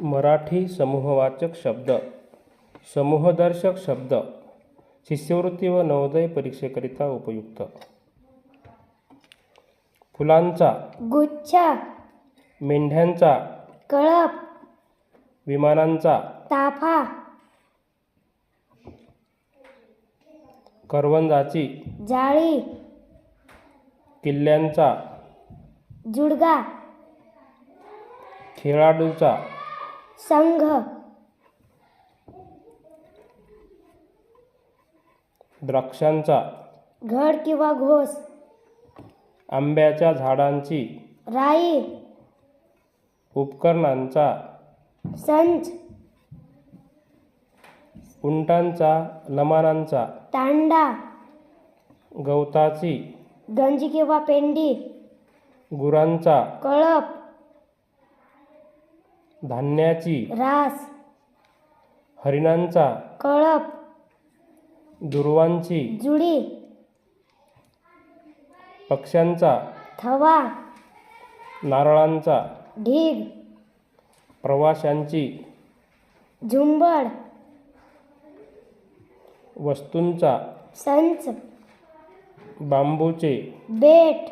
मराठी समूहवाचक शब्द समूहदर्शक शब्द शिष्यवृत्ती व नवोदय परीक्षेकरिता उपयुक्त. फुलांचा गुच्छ मेंढ्यांचा कळप विमानांचा ताफा करवंदाची जाळी किल्ल्यांचा जुडगा खेळाडूचा संघ. द्राक्षांचा. घड किंवा घोस. आंब्याच्या झाडांची. राई. उपकरणांचा. संच. उंटांचा लमानांचा. तांडा. गवताची. गंजी किंवा पेंडी. गुरांचा. कळप. धान्याची रास हरिणांचा कळप दुर्वांची जुडी पक्ष्यांचा थवा नारळांचा ढीग प्रवाशांची झुंबड वस्तूंचा संच बांबूचे बेट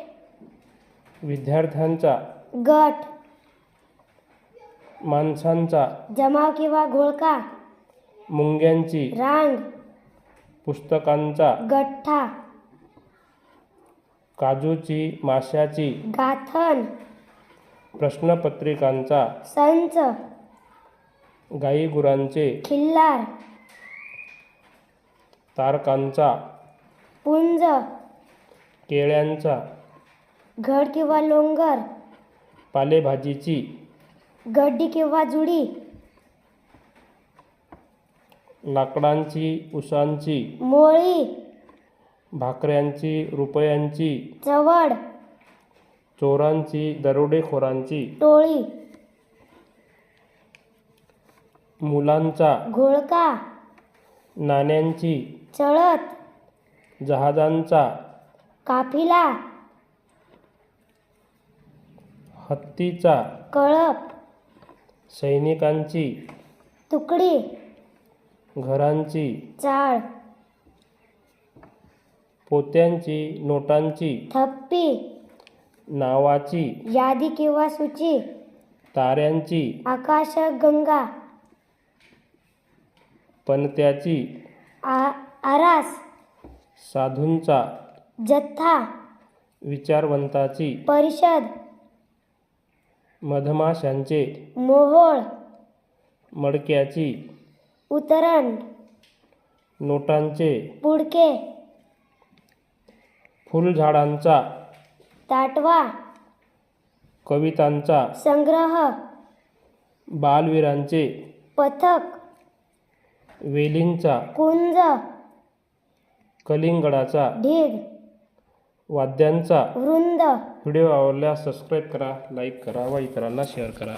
विद्यार्थ्यांचा गट माणसांचा जमाव किंवा घोळका मुंग्यांची रांग. पुस्तकांचा गठ्ठा. काजूची माशाची गाथण प्रश्नपत्रिकांचा संच. गाई गुरांचे खिल्लार. तारकांचा पुंज. केळ्यांचा घड किंवा लोंगर. पालेभाजीची गड्डी किंवा जुडी. लाकडांची उसांची मोळी. भाकऱ्यांची रुपयांची चवड. चोरांची दरोडेखोरांची टोळी. मुलांचा घोळका. नाण्यांची चळत. जहाजांचा काफिला. हत्तीचा कळप. सैनिकांची तुकडी. घरांची चाळ. पोत्यांची नोटांची थप्पी. नावाची यादी किंवा सूची. ताऱ्यांची आकाशगंगा पणत्याची आ आरास. साधूंचा जथ्था विचारवंताची परिषद. मधमाशांचे मोहोळ मडक्याची उतरण नोटांचे पुडके फुलझाडांचा ताटवा कवितांचा संग्रह बालवीरांचे पथक वेलींचा कुंज कलिंगडाचा ढीग वाद्यांचा वृंद. व्हिडिओ आवडल्यास सबस्क्राईब करा लाईक करा व इतरांना शेअर करा.